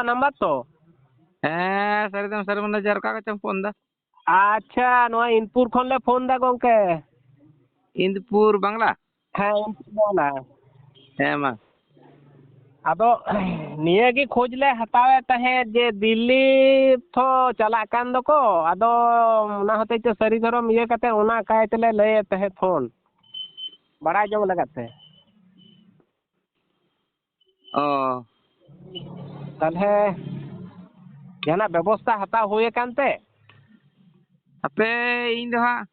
বাবুয়া number তো ᱦᱮᱸ ᱥᱟᱹᱨᱤᱫᱚᱢ ᱥᱟᱹᱨᱤ ᱢᱮᱱᱮᱡᱟᱨ ᱚᱠᱟ ᱠᱷᱚᱡ ᱮᱢ ᱯᱷᱳᱱ ᱫᱟ ᱟᱪᱪᱷᱟ ᱱᱚᱣᱟ ᱤᱱᱯᱩᱨ ᱠᱷᱚᱱᱞᱮ ᱯᱷᱳᱱ ᱫᱟ ᱜᱚᱝᱠᱮ ᱤᱱᱫᱯᱩᱨ ᱵᱟᱝᱞᱟ ᱦᱮᱸ ᱤᱱᱯᱩᱨ ᱵᱟᱝᱞᱟ ᱦᱮᱸ ᱢᱟ ᱟᱫᱚ ᱱᱤᱭᱟᱹᱜᱮ ᱠᱷᱳᱡ ᱞᱮ ᱦᱟᱛᱟᱣᱮᱫ ᱛᱟᱦᱮᱸᱫ ᱡᱮ ᱫᱤᱞᱞᱤ ᱛᱚ ᱪᱟᱞᱟᱜ ᱠᱟᱱ ᱫᱚᱠᱚ ᱟᱫᱚ ᱚᱱᱟ ᱦᱚᱛᱮᱡ ᱛᱮ ᱥᱟᱹᱨᱤ ᱫᱷᱚᱨᱚᱢ ᱤᱭᱟᱹ ᱠᱟᱛᱮᱫ ᱚᱱᱟ ᱠᱟᱭ ᱛᱮᱞᱮ ᱞᱟᱹᱭᱮᱫ ᱛᱟᱦᱮᱸᱫ ᱯᱷᱳᱱ ᱵᱟᱲᱟᱭ ᱡᱚᱝ ᱞᱟᱜᱟᱫ ᱛᱮ ᱚ ᱛᱟᱦᱚᱞᱮ ᱡᱟᱦᱟᱱᱟᱜ ᱵᱮᱵᱚᱥᱛᱷᱟ ᱦᱟᱛᱟᱣ ᱦᱩᱭ ᱟᱠᱟᱱ ᱛᱮ ᱦᱟᱯᱮ ᱤᱧ ᱫᱚ ᱦᱟᱸᱜ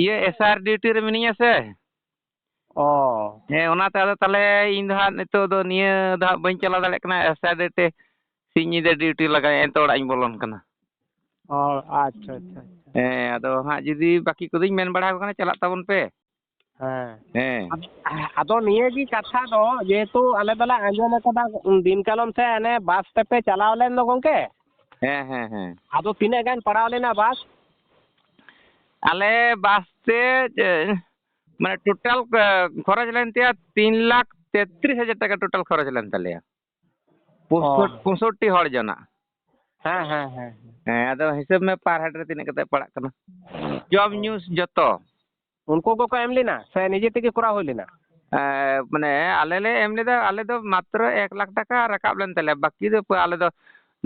ᱤᱭᱟᱹ ᱮᱥ ᱟᱨ ᱰᱤᱭᱩᱴᱤ ᱨᱮ ᱢᱤᱱᱟᱹᱧᱟ ᱥᱮ ᱚ ᱦᱮᱸ ᱚᱱᱟᱛᱮ ᱟᱫᱚ ᱛᱟᱦᱚᱞᱮ ᱤᱧ ᱫᱚ ᱦᱟᱸᱜ ᱱᱤᱛᱚᱜ ᱫᱚ ᱱᱤᱭᱟᱹ ᱫᱚ ᱦᱟᱸᱜ ᱵᱟᱹᱧ ᱪᱟᱞᱟᱣ ᱫᱟᱲᱮᱭᱟᱜ ᱠᱟᱱᱟ ᱮᱥ ᱟᱨ ᱰᱤᱭᱩᱴᱤ ᱥᱤᱧ ᱧᱤᱫᱟᱹ ᱰᱤᱭᱩᱴᱤ ᱞᱟᱜᱟᱣ ᱮᱱᱛᱮ ᱚᱲᱟᱜ ᱤᱧ ᱵᱚᱞᱚᱱ ᱠᱟᱱᱟ ᱚ ᱟᱪᱪᱷᱟ ᱟᱪᱪᱷᱟ ᱦᱮᱸ ᱟᱫᱚ ᱦᱟᱸᱜ ᱡᱩᱫᱤ ᱵᱟᱹᱠᱤ ᱠᱚᱫᱚᱧ ᱢᱮᱱ ᱵᱟᱲᱟ ᱟᱠᱚ ᱠᱟᱱᱟ ᱪᱟᱞᱟᱜ ᱛᱟᱵᱚᱱ ᱯᱮ ᱦᱮᱸ ᱦᱮᱸ ᱟᱫᱚ ᱱᱤᱭᱟᱹᱜᱮ ᱠᱟᱛᱷᱟ ᱫᱚ ᱡᱮᱦᱮᱛᱩ ᱟᱞᱮ ᱫᱚᱞᱮ ᱟᱸᱡᱚᱢ ᱟᱠᱟᱫᱟ ᱫᱤᱱ ᱠᱟᱞᱚᱢ ᱥᱮ ᱚᱱᱮ ᱵᱟᱥ ᱛᱮᱯᱮ ᱪᱟᱞᱟᱣ ᱞᱮᱱ ᱫᱚ ᱜᱚᱢᱠᱮ ᱦᱮᱸ ᱦᱮᱸ ᱦᱮᱸ ᱟᱫᱚ ᱛᱤᱱᱟᱹᱜ ᱜᱟᱱ ᱯᱟᱲᱟᱣ ᱞᱮᱱᱟ ᱵᱟᱥ ᱟᱞᱮ ᱵᱟᱥ ᱛᱮ ᱢᱟᱱᱮ ᱴᱳᱴᱟᱞ ᱠᱷᱚᱨᱚᱪ ᱞᱮᱱ ᱛᱟᱭᱟ ᱛᱤᱱ ᱞᱟᱠᱷ ᱛᱮᱛᱨᱤᱥ ᱦᱟᱡᱟᱨ ᱴᱟᱠᱟ ᱴᱳᱴᱟᱞ ᱠᱷᱚᱨᱚᱪ ᱞᱮᱱ ᱛᱟᱞᱮᱭᱟ ᱯᱚᱸᱥᱳᱴᱴᱤ ᱦᱚᱲ ᱡᱚᱱᱟ ᱦᱮᱸ ᱦᱮᱸ ᱦᱮᱸ ᱦᱮᱸ ᱟᱫᱚ ᱦᱤᱥᱟᱹᱵ ᱢᱮ ᱯᱟᱨ ᱦᱮᱰ ᱨᱮ ᱛᱤᱱᱟᱹᱜ ᱠᱟᱛᱮ ᱯᱟᱲᱟᱜ ᱠᱟᱱᱟ ᱡᱚᱢ ᱧᱩ ᱡᱚᱛᱚ ᱩᱱᱠᱩ ᱠᱚᱠᱚ ᱮᱢ ᱞᱮᱱᱟ ᱥᱮ ᱱᱤᱡᱮ ᱛᱮᱜᱮ ᱠᱚᱨᱟᱣ ᱦᱩᱭ ᱞᱮᱱᱟ ᱢᱟᱱᱮ ᱟᱞᱮ ᱞᱮ ᱮᱢ ᱞᱮᱫᱟ ᱟᱞᱮ ᱫᱚ ᱢᱟᱛᱨᱚ ᱮᱠ ᱞᱟᱠᱷ ᱴᱟᱠᱟ ᱨᱟᱠᱟᱵ ᱞᱮᱱ ᱛᱟᱞᱮᱭᱟ ᱵᱟᱹᱠᱤ ᱫᱚ ᱟᱞᱮ ᱫᱚ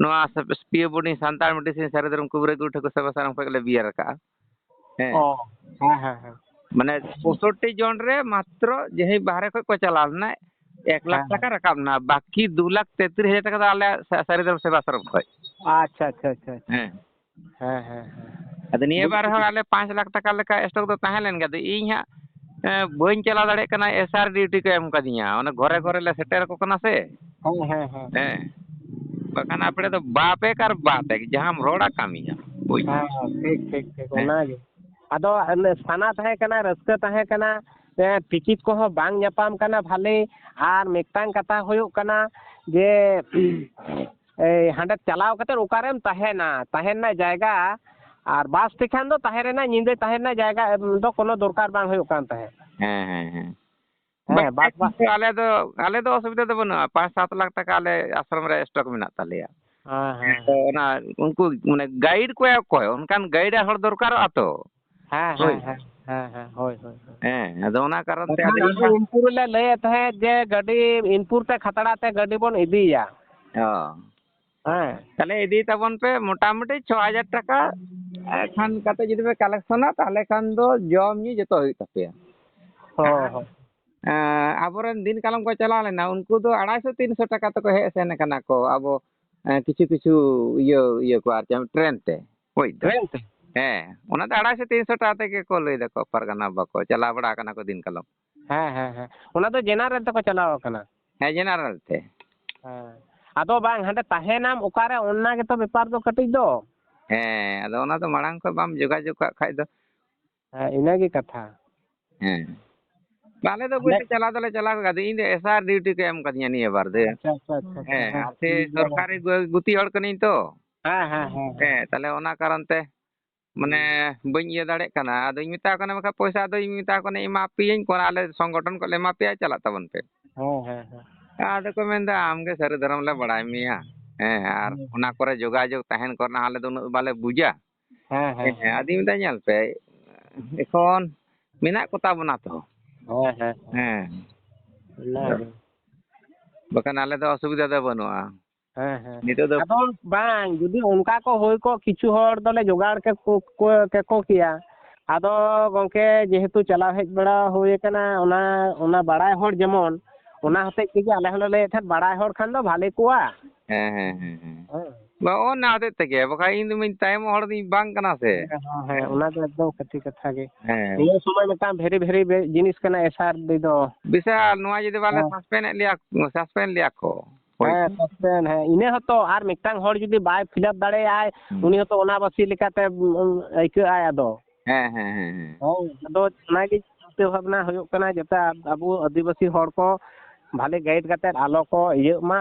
ᱱᱚᱣᱟ ᱯᱤᱭᱳ ᱵᱚᱰᱤ ᱥᱟᱱᱛᱟᱲ ᱢᱮᱰᱤᱥᱤᱱ ᱥᱟᱨᱤ ᱫᱷᱚᱨᱚᱢ ᱠᱚᱵᱤᱨᱟᱹᱡᱽ ᱜᱩᱨᱩ ᱴᱷᱟᱹᱠᱩᱨ ᱥᱮᱵᱟ ᱥᱟᱱᱟᱢ ᱠᱷᱚᱱ ᱜᱮᱞᱮ ᱵᱤᱭᱟᱨ ᱟᱠᱟᱜᱼᱟ ᱦᱮᱸ ᱚ ᱦᱮᱸ ᱦᱮᱸ ᱦᱮᱸ ᱢᱟᱱᱮ ᱯᱚᱸᱥᱳᱴᱴᱤ ᱡᱚᱱ ᱨᱮ ᱢᱟᱛᱨᱚ ᱡᱟᱦᱟᱸᱭ ᱵᱟᱦᱨᱮ ᱠᱷᱚᱱ ᱠᱚ ᱪᱟᱞᱟᱣ ᱞᱮᱱᱟ ᱮᱠ ᱞᱟᱠᱷ ᱦᱮᱸ ᱴᱟᱠᱟ ᱨᱟᱠᱟᱵ ᱮᱱᱟ ᱵᱟᱹᱠᱤ ᱫᱩ ᱞᱟᱠᱷ ᱛᱮᱛᱨᱤᱥ ᱦᱟᱡᱟᱨ ᱴᱟᱠᱟ ᱫᱚ ᱟᱞᱮᱭᱟᱜ ᱥᱟᱹᱨᱤ ᱫᱷᱚᱨᱚᱢ ᱥᱮᱵᱟ ᱥᱟᱨᱚᱢ ᱠᱷᱚᱡ ᱟᱪᱪᱷᱟ ᱟᱪᱪᱷᱟ ᱟᱪᱪᱷᱟ ᱦᱮᱸ ᱦᱮᱸ ᱦᱮᱸ ᱟᱫᱚ ᱱᱤᱭᱟᱹ ᱵᱟᱨ ᱦᱚᱸ ᱟᱞᱮ ᱯᱟᱸᱪ ᱞᱟᱠᱷ ᱴᱟᱠᱟ ᱞᱮᱠᱟ ᱥᱴᱚᱠ ᱫᱚ ᱛᱟᱦᱮᱸ ᱞᱮᱱ ᱜᱮᱭᱟ ᱟᱫᱚ ᱤᱧ ᱦᱟᱸᱜ ᱵᱟᱹᱧ ᱪᱟᱞᱟᱣ ᱫᱟᱲᱮᱭᱟᱜ ᱠᱟᱱᱟ ᱮᱥ ᱟᱨ ᱰᱤᱭᱩᱴᱤ ᱠᱚ ᱮᱢ ᱠᱟᱫᱤᱧᱟ ᱚᱱᱮ ᱜᱷᱚᱨᱮ ᱜᱷᱚᱨᱮ ᱞᱮ ᱥᱮᱴᱮᱨ ᱟᱠᱚ ᱠᱟᱱᱟ ᱥᱮ ᱦᱮᱸ ᱦᱮᱸ ᱦᱮᱸ ᱦᱮᱸ ᱵᱟᱠᱷᱟᱱ ᱟᱯᱲᱮ ᱫᱚ ᱵᱟᱯ ᱮᱠ ᱟᱨ ᱵᱟᱛ ᱮᱠ ᱡᱟᱦᱟᱸᱢ ᱨᱚᱲᱟ ᱠᱟᱹᱢᱤᱭᱟᱢ ᱵᱩᱡᱽ ᱦᱮᱸ ᱴᱷᱤᱠ ᱴᱷᱤᱠ ᱴᱷᱤᱠ ᱦᱮᱸ ᱚᱱᱟᱜᱮ ᱟᱫᱚ ᱥᱟᱱᱟ ᱛᱟᱦᱮᱸ ᱠᱟᱱᱟ ᱨᱟᱹᱥᱠᱟᱹ ᱛᱟᱦᱮᱸ ᱠᱟᱱᱟ ᱴᱤᱠᱤᱴ ᱠᱚᱦᱚᱸ ᱵᱟᱝ ᱧᱟᱯᱟᱢ ᱠᱟᱱᱟ ᱵᱷᱟᱞᱮ ᱟᱨ ᱢᱤᱫᱴᱟᱝ ᱠᱟᱛᱷᱟ ᱦᱩᱭᱩᱜ ᱠᱟᱱᱟ ᱡᱮ ᱮᱭ ᱦᱟᱸᱰᱮ ᱪᱟᱞᱟᱣ ᱠᱟᱛᱮᱫ ᱚᱠᱟᱨᱮᱢ ᱛᱟᱦᱮᱱᱟ ᱛᱟᱦᱮᱱ ᱨᱮᱱᱟᱜ ᱡᱟᱭᱜᱟ ᱟᱨ ᱵᱟᱥ ᱛᱮᱠᱷᱟᱱ ᱫᱚ ᱛᱟᱦᱮᱸ ᱨᱮᱱᱟᱜ ᱧᱤᱫᱟᱹ ᱛᱟᱦᱮᱸ ᱨᱮᱱᱟᱜ ᱡᱟᱭᱜᱟ ᱫᱚ ᱠᱳᱱᱳ ᱫᱚᱨᱠᱟᱨ ᱵᱟᱝ ᱦᱩᱭᱩᱜ ᱠᱟᱱ ᱛᱟᱦᱮᱸᱫ ᱦᱮᱸ ᱦᱮᱸ ᱦᱮᱸ ᱦᱮᱸ ᱵᱟᱥ ᱵᱟᱥ ᱟᱞᱮ ᱫᱚ ᱟᱞᱮ ᱫᱚ ᱚᱥᱩᱵᱤᱫᱟ ᱫᱚ ᱵᱟᱹᱱᱩᱜᱼᱟ ᱯᱟᱸᱪ ᱥᱟᱛ ᱞᱟᱠᱷ ᱴᱟᱠᱟ ᱟᱞᱮ ᱟᱥᱨᱚᱢ ᱨᱮ ᱥᱴᱚᱠ ᱢᱮᱱᱟᱜ ᱛᱟᱞᱮᱭᱟ ᱦᱮᱸ ᱛᱚ ᱚᱱᱟ ᱩᱱᱠᱩ ᱢᱟᱱᱮ ᱜᱟᱭᱤᱰ ᱠᱚᱣᱟ ᱚᱠᱚᱭ ᱚᱱᱠᱟᱱ ᱜᱟᱭᱤᱰ ᱦᱚᱲ ᱫᱚᱨᱠᱟᱨᱚᱜᱼᱟ ᱛᱚ ᱦᱮᱸ ᱦᱳᱭ ᱦᱮᱸ ᱦᱮᱸ ᱦᱮᱸ ᱦᱮᱸ ᱦᱳᱭ ᱦᱳᱭ ᱦᱮᱸ ᱟᱫᱚ ᱚᱱᱟ ᱠᱟᱨᱚᱱ ᱛᱮ ᱵᱟᱠᱷᱟᱱ ᱤᱧ ᱟᱫᱚ ᱩᱱᱠᱩ ᱨᱮᱞᱮ ᱞᱟᱹᱭᱮᱫ ᱛᱟᱦᱮᱸᱫ ᱡᱮ ᱜᱟᱹᱰᱤ ᱤᱱᱯᱩᱨ ᱛᱮ ᱠᱷᱟᱛᱲᱟ ᱛᱮ ᱜᱟᱹᱰᱤ ᱵᱚᱱ ᱤᱫᱤᱭᱟ ᱚ ᱦᱮᱸ ᱛᱟᱦᱚᱞᱮ ᱤᱫᱤ ᱛᱟᱵᱚᱱ ᱯᱮ ᱢᱳᱴᱟᱢᱩᱴᱤ ᱪᱷᱚ ᱦᱟᱡᱟᱨ ᱴᱟᱠᱟ ᱠᱷᱟᱱ ᱠᱟᱛᱮ ᱡᱩᱫᱤ ᱯᱮ ᱠᱟᱞᱮᱠᱥᱚᱱᱟ ᱛᱟᱦᱚᱞᱮ ᱠᱷᱟᱱ ᱫᱚ ᱡᱚᱢ ᱧᱩ ᱡᱚᱛᱚ ᱦᱩᱭᱩᱜ ᱛᱟᱯᱮᱭᱟ ᱦᱳᱭ ᱦᱳᱭ ᱟᱵᱚᱨᱮᱱ ᱫᱤᱱ ᱠᱟᱞᱚᱢ ᱠᱚ ᱪᱟᱞᱟᱣ ᱞᱮᱱᱟ ᱩᱱᱠᱩ ᱫᱚ ᱟᱲᱟᱭᱥᱚ ᱛᱤᱱᱥᱚ ᱴᱟᱠᱟ ᱛᱮᱠᱚ ᱦᱮᱡ ᱥᱮᱱ ᱠᱟᱱᱟ ᱠᱚ ᱟᱵᱚ ᱠᱤᱪᱷᱩ ᱠᱤᱪᱷᱩ ᱤᱭᱟᱹ ᱤᱭᱟᱹ ᱠᱚ ᱟᱨ ᱴᱨᱮᱱ ᱛᱮ ᱵᱩᱡᱽ ᱫᱟᱢ ᱴᱨᱮᱱ ᱛᱮ ᱦᱮᱸ ᱚᱱᱟ ᱫᱚ ᱟᱲᱟᱭᱥᱚ ᱛᱤᱱᱥᱚ ᱴᱟᱠᱟ ᱛᱮᱜᱮ ᱠᱚ ᱞᱟᱹᱭ ᱫᱟᱠᱚ ᱯᱟᱨᱜᱟᱱᱟ ᱵᱟᱠᱚ ᱪᱟᱞᱟᱣ ᱵᱟᱲᱟ ᱠᱟᱱᱟ ᱠᱚ ᱫᱤᱱ ᱠᱟᱞᱚᱢ ᱦᱮᱸ ᱦᱮᱸ ᱦᱮᱸ ᱚᱱᱟ ᱫᱚ ᱡᱮᱱᱟᱨᱮᱞ ᱛᱮᱠᱚ ᱪᱟᱞᱟᱣ ᱠᱟᱱᱟ ᱦᱮᱸ ᱡᱮᱱᱟᱨᱮᱞ ᱛᱮ ᱦᱮᱸ ᱟᱫᱚ ᱵᱟᱝ ᱦᱟᱸᱰᱮ ᱛᱟᱦᱮᱱᱟᱢ ᱚᱠᱟᱨᱮ ᱚᱱᱟ ᱜᱮᱛᱚ ᱵᱮᱯᱟᱨ ᱫᱚ ᱠᱟᱹᱴᱤᱡ ᱫᱚ ᱦᱮᱸ ᱟᱫᱚ ᱚᱱᱟ ᱫᱚ ᱢᱟᱲᱟᱝ ᱠᱷᱚᱱ ᱵᱟᱢ ᱡᱳᱜᱟᱡᱳᱜᱽ ᱠᱟᱜ ᱠᱷᱟᱡ ᱫᱚ ᱦᱮᱸ ᱤᱱᱟᱹᱜᱮ ᱠᱟᱛᱷᱟ ᱦᱮᱸ ᱟᱞᱮ ᱫᱚ ᱟᱞᱮ ᱪᱟᱞᱟᱣ ᱫᱚᱞᱮ ᱪᱟᱞᱟᱣ ᱠᱟᱱᱟ ᱤᱧ ᱫᱚ ᱮᱥ ᱟᱨ ᱰᱤᱭᱩᱴᱤ ᱠᱚ ᱮᱢ ᱠᱟᱫᱤᱧᱟ ᱱᱤᱭᱟᱹ ᱵᱟᱨ ᱫᱚ ᱟᱪᱪᱷᱟ ᱟᱪᱪᱷᱟ ᱟᱪᱪᱷᱟ ᱟᱪᱪᱷᱟ ᱦᱮᱸ ᱟᱨ ᱥᱮ ᱴᱷᱤᱠ ᱜᱮᱭᱟ ᱥᱚᱨᱠᱟᱨᱤ ᱜᱩᱛᱤ ᱦᱚᱲ ᱠᱟᱹᱱᱟᱹᱧ ᱛᱚ ᱦᱮᱸ ᱦᱮᱸ ᱦᱮᱸ ᱦᱮᱸ ᱛᱟᱦᱚᱞᱮ ᱚᱱᱟ ᱠᱟᱨᱚᱱ ᱛᱮ ᱢᱟᱱᱮ ᱵᱟᱹᱧ ᱤᱭᱟᱹ ᱫᱟᱲᱮᱭᱟᱜ ᱠᱟᱱᱟ ᱟᱫᱚᱧ ᱢᱮᱛᱟᱣ ᱠᱟᱱᱟ ᱵᱟᱠᱷᱟᱱ ᱯᱚᱭᱥᱟ ᱫᱚᱧ ᱢᱮᱛᱟᱣ ᱠᱟᱱᱟ ᱮᱢᱟ ᱯᱮᱭᱟᱹᱧ ᱟᱞᱮ ᱥᱚᱝᱜᱚᱴᱷᱚᱱ ᱠᱷᱚᱱ ᱞᱮ ᱮᱢᱟ ᱯᱮᱭᱟ ᱪᱟᱞᱟᱜ ᱛᱟᱵᱚᱱ ᱯᱮ ᱦᱮᱸ ᱦᱮᱸ ᱦᱮᱸ ᱟᱫᱚ ᱠᱚ ᱢᱮᱱᱫᱟ ᱟᱢᱜᱮ ᱥᱟᱹᱨᱤ ᱫᱷᱚᱨᱚᱢ ᱞᱮ ᱵᱟᱲᱟᱭ ᱢᱮᱭᱟ ᱦᱮᱸ ᱟᱨ ᱚᱱᱟ ᱠᱚᱨᱮ ᱡᱳᱜᱟᱡᱳᱜᱽ ᱛᱟᱦᱮᱱ ᱠᱚᱨᱮᱱᱟᱜ ᱟᱞᱮ ᱫᱚ ᱩᱱᱟᱹᱜ ᱵᱟᱞᱮ ᱵᱩᱡᱟ ᱦᱮᱸ ᱟᱫᱚᱧ ᱢᱮᱱᱫᱟ ᱧᱮᱞ ᱯᱮ ᱮᱠᱷᱚᱱ ᱢᱮᱱᱟᱜ ᱠᱚᱛᱟ ᱵᱚᱱᱟ ᱛᱚ ᱦᱮᱸ ᱦᱮᱸ ᱦᱮᱸ ᱚᱱᱟᱜᱮ ᱵᱟᱠᱷᱟᱱ ᱟᱞᱮ ᱫᱚ ᱚᱥᱩᱵᱤᱫᱟ ᱫᱚ ᱵᱟᱹᱱᱩᱜᱼᱟ ᱦᱮᱸ ᱦᱮᱸ ᱱᱤᱛᱚᱜ ᱫᱚ ᱟᱫᱚ ᱵᱟᱝ ᱡᱩᱫᱤ ᱚᱱᱠᱟ ᱠᱚ ᱦᱩᱭ ᱠᱚᱜ ᱠᱤᱪᱷᱩ ᱦᱚᱲ ᱫᱚᱞᱮ ᱡᱳᱜᱟᱲ ᱠᱮᱠᱚ ᱠᱮᱭᱟ ᱟᱫᱚ ᱜᱚᱝᱠᱮ ᱡᱮᱦᱮᱛᱩ ᱪᱟᱞᱟᱣ ᱦᱮᱡ ᱵᱟᱲᱟ ᱦᱩᱭ ᱠᱟᱱᱟ ᱚᱱᱟ ᱚᱱᱟ ᱵᱟᱲᱟᱭ ᱦᱚᱲ ᱡᱮᱢᱚᱱ ᱚᱱᱟ ᱦᱚᱛᱮᱡ ᱛᱮᱜᱮ ᱟᱞᱮ ᱦᱚᱸᱞᱮ ᱞᱟᱹᱭᱮᱫ ᱛᱟᱦᱮᱸᱫ ᱵᱟᱲᱟᱭ ᱦᱚᱲ ᱠᱷᱟᱱ ᱫᱚ ᱵᱷᱟᱞᱮ ᱠᱚᱜᱼᱟ ᱦᱮᱸ ᱦᱮᱸ ᱦᱮᱸ ᱦᱮᱸ ᱚᱱᱟ ᱦᱚᱛᱮᱡ ᱛᱮᱜᱮ ᱵᱟᱠᱷᱟᱱ ᱤᱧ ᱫᱚ ᱛᱟᱭᱚᱢ ᱦᱚᱲ ᱫᱚᱧ ᱵᱟᱝ ᱠᱟᱱᱟ ᱥᱮ ᱦᱮᱸ ᱦᱮᱸ ᱚᱱᱟ ᱫᱚ ᱮᱠᱫᱚᱢ ᱥᱟᱹᱨᱤ ᱠᱟᱛᱷᱟ ᱜᱮ ᱦᱮᱸ ᱱᱤᱭᱟᱹ ᱥᱚᱢᱚᱭ ᱢᱤᱫᱴᱟᱝ ᱵᱷᱮᱨᱤ ᱵᱷᱮᱨᱤ ᱡᱤᱱᱤᱥ ᱠᱟᱱᱟ ᱮᱥ ᱟᱨ ᱰᱤ ᱫᱚ ᱵᱤᱥᱟᱞ ᱱᱚᱣᱟ ᱡᱩᱫᱤ ᱵᱟᱞᱮ ᱦᱮᱸ ᱥᱟᱥᱯᱮᱱᱰ ᱮᱫ ᱞᱮᱭᱟ ᱥᱟᱥᱯᱮᱱᱰ ᱞᱮᱭᱟ ᱠᱚ ᱦᱳᱭ ᱦᱮᱸ ᱥᱟᱥᱯᱮᱱ ᱦᱮᱸ ᱤᱱᱟᱹ ᱦᱚᱸᱛᱚ ᱟᱨ ᱢᱤᱫᱴᱟᱝ ᱦᱚᱲ ᱡᱩᱫᱤ ᱵᱟᱭ ᱯᱷᱤᱞᱟᱯ ᱫᱟᱲᱮᱭᱟᱜᱼᱟᱭ ᱩᱱᱤ ᱦᱚᱸᱛᱚ ᱚᱱᱟ ᱵᱟᱹᱥᱤ ᱞᱮᱠᱟᱛᱮ ᱟᱹᱭᱠᱟᱹᱜ ᱟᱭ ᱟᱫᱚ ᱦᱮᱸ ᱦᱮᱸ ᱦᱮᱸ ᱦᱮᱸ ᱟᱫᱚ ᱚᱱᱟᱜᱮ ᱪᱤᱱᱛᱟᱹ ᱵᱷᱟᱵᱽᱱᱟ ᱦᱩᱭᱩᱜ ᱠᱟᱱᱟ ᱡᱟᱛᱮ ᱟᱵᱚ ᱟᱹᱫᱤᱵᱟᱹᱥᱤ ᱦᱚᱲ ᱠᱚ ᱵᱷᱟᱞᱮ ᱜᱟᱭᱤᱰ ᱠᱟᱛᱮᱫ ᱟᱞᱚ ᱠᱚ ᱤᱭᱟᱹᱜ ᱢᱟ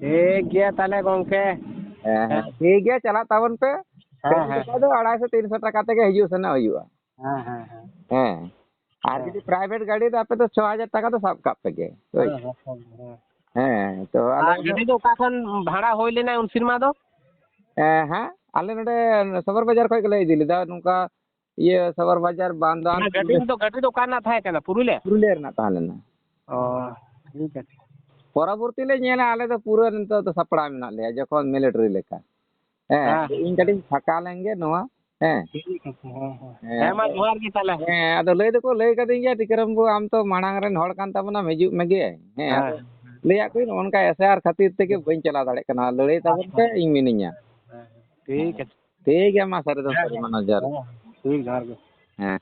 ᱴᱷᱤᱠ ᱜᱮᱭᱟ ᱛᱟᱦᱞᱮ ᱜᱚᱝᱠᱮ ᱦᱮᱸ ᱴᱷᱤᱠ ᱜᱮᱭᱟ ᱪᱟᱞᱟᱜ ᱛᱟᱵᱚᱱ ᱯᱮ ᱫᱚ ᱟᱲᱟᱭᱥᱚ ᱛᱤᱱᱥᱚ ᱴᱟᱠᱟ ᱛᱮᱜᱮ ᱦᱤᱡᱩᱜ ᱥᱮᱱᱚᱜ ᱦᱩᱭᱩᱜᱼᱟ ᱦᱮᱸ ᱦᱮᱸ ᱦᱮᱸ ᱟᱨ ᱡᱩᱫᱤ ᱯᱨᱟᱭᱵᱷᱮᱴ ᱜᱟᱹᱰᱤ ᱫᱚ ᱟᱯᱮ ᱫᱚ ᱪᱷᱚ ᱦᱟᱡᱟᱨ ᱴᱟᱠᱟ ᱫᱚ ᱥᱟᱵ ᱠᱟᱜ ᱯᱮᱜᱮ ᱦᱮᱸ ᱛᱚ ᱟᱞᱮ ᱜᱟᱹᱰᱤ ᱫᱚ ᱚᱠᱟ ᱠᱷᱚᱱ ᱵᱷᱟᱲᱟ ᱦᱩᱭ ᱞᱮᱱᱟ ᱩᱱ ᱥᱮᱨᱢᱟ ᱫᱚ ᱦᱮᱸ ᱟᱞᱮ ᱱᱚᱰᱮ ᱥᱚᱵᱚᱨ ᱵᱟᱡᱟᱨ ᱠᱷᱚᱡ ᱜᱮᱞᱮ ᱤᱫᱤ ᱞᱮᱫᱟ ᱱᱚᱝᱠᱟ ᱤᱭᱟᱹ ᱥᱚᱵᱚᱨ ᱵᱟᱡᱟᱨ ᱵᱟᱸᱫᱽ ᱜᱟᱹᱰᱤ ᱫᱚ ᱜᱟᱹᱰᱤ ᱫᱚ ᱚᱠᱟ ᱨᱮᱱᱟᱜ ᱛᱟᱦᱮᱸ ᱠᱟᱱᱟ ᱯᱩᱨᱩᱞᱤᱭᱟᱹ ᱯᱩᱨᱩᱞᱤᱭᱟᱹ ᱨᱮᱱᱟᱜ ᱛᱟᱦᱮᱸ ᱞᱮᱱᱟ ᱚ ᱴᱷᱤᱠ ᱟᱪᱷᱮ ᱯᱚᱨᱚᱵᱚᱨᱛᱤ ᱞᱮ ᱧᱮᱞᱟ ᱟᱞᱮ ᱫᱚ ᱯᱩᱨᱟᱹ ᱱᱤᱛᱚᱜ ᱫᱚ ᱥᱟᱯᱲᱟᱣ ᱢᱮᱱᱟᱜ ᱞᱮᱭᱟ ᱡᱚᱠᱷᱚᱱ ᱢᱤᱞᱤᱴᱟᱨᱤ ᱞᱮᱠᱟ ᱦᱮᱸ ᱦᱮᱸ ᱤᱧ ᱠᱟᱹᱴᱤᱡ ᱯᱷᱟᱸᱠᱟ ᱞᱮᱱᱜᱮ ᱱᱚᱣᱟ ᱦᱮᱸ ᱴᱷᱤᱠ ᱟᱪᱷᱮ ᱦᱮᱸ ᱦᱮᱸ ᱦᱮᱸ ᱢᱟ ᱡᱚᱦᱟᱨ ᱜᱮ ᱛᱟᱦᱚᱞᱮ ᱦᱮᱸ ᱟᱫᱚ ᱞᱟᱹᱭ ᱫᱚᱠᱚ ᱞᱟᱹᱭ ᱠᱟᱹᱫᱤᱧ ᱜᱮᱭᱟ ᱴᱤᱠᱟᱹᱨᱟᱢ ᱵᱟᱹᱵᱩ ᱟᱢ ᱛᱚ ᱢᱟᱲᱟᱝ ᱨᱮᱱ ᱦᱚᱲ ᱠᱟᱱ ᱛᱟᱵᱚᱱᱟᱢ ᱦᱤᱡᱩᱜ ᱢᱮᱜᱮ ᱦᱮᱸ ᱟᱫᱚ ᱞᱟᱹᱭᱟᱫ ᱠᱚᱣᱟᱧ ᱱᱚᱜᱼᱚ ᱱᱚᱝᱠᱟ ᱮᱥᱟᱭᱟᱨ ᱠᱷᱟᱹᱛᱤᱨ ᱛᱮᱜᱮ ᱵᱟᱹᱧ ᱪᱟᱞᱟᱣ ᱫᱟᱲᱮᱭᱟᱜ ᱠᱟᱱᱟ ᱞᱟᱹᱲᱦᱟᱹᱭ ᱛᱟᱵᱚᱱ ᱯᱮ ᱤᱧ ᱢᱤᱱᱟᱹᱧᱟ ᱴᱷᱤᱠ ᱟᱪᱷᱮ ᱴᱷᱤᱠ ᱜᱮᱭᱟ ᱢᱟ ᱥᱟᱹᱨᱤ ᱫᱚ ᱥᱟᱹᱨᱤ ᱢᱟ ᱡᱚᱦᱟᱨ ᱴᱷᱤᱠ ᱡᱚᱦᱟᱨ ᱜᱮ ᱦᱮᱸ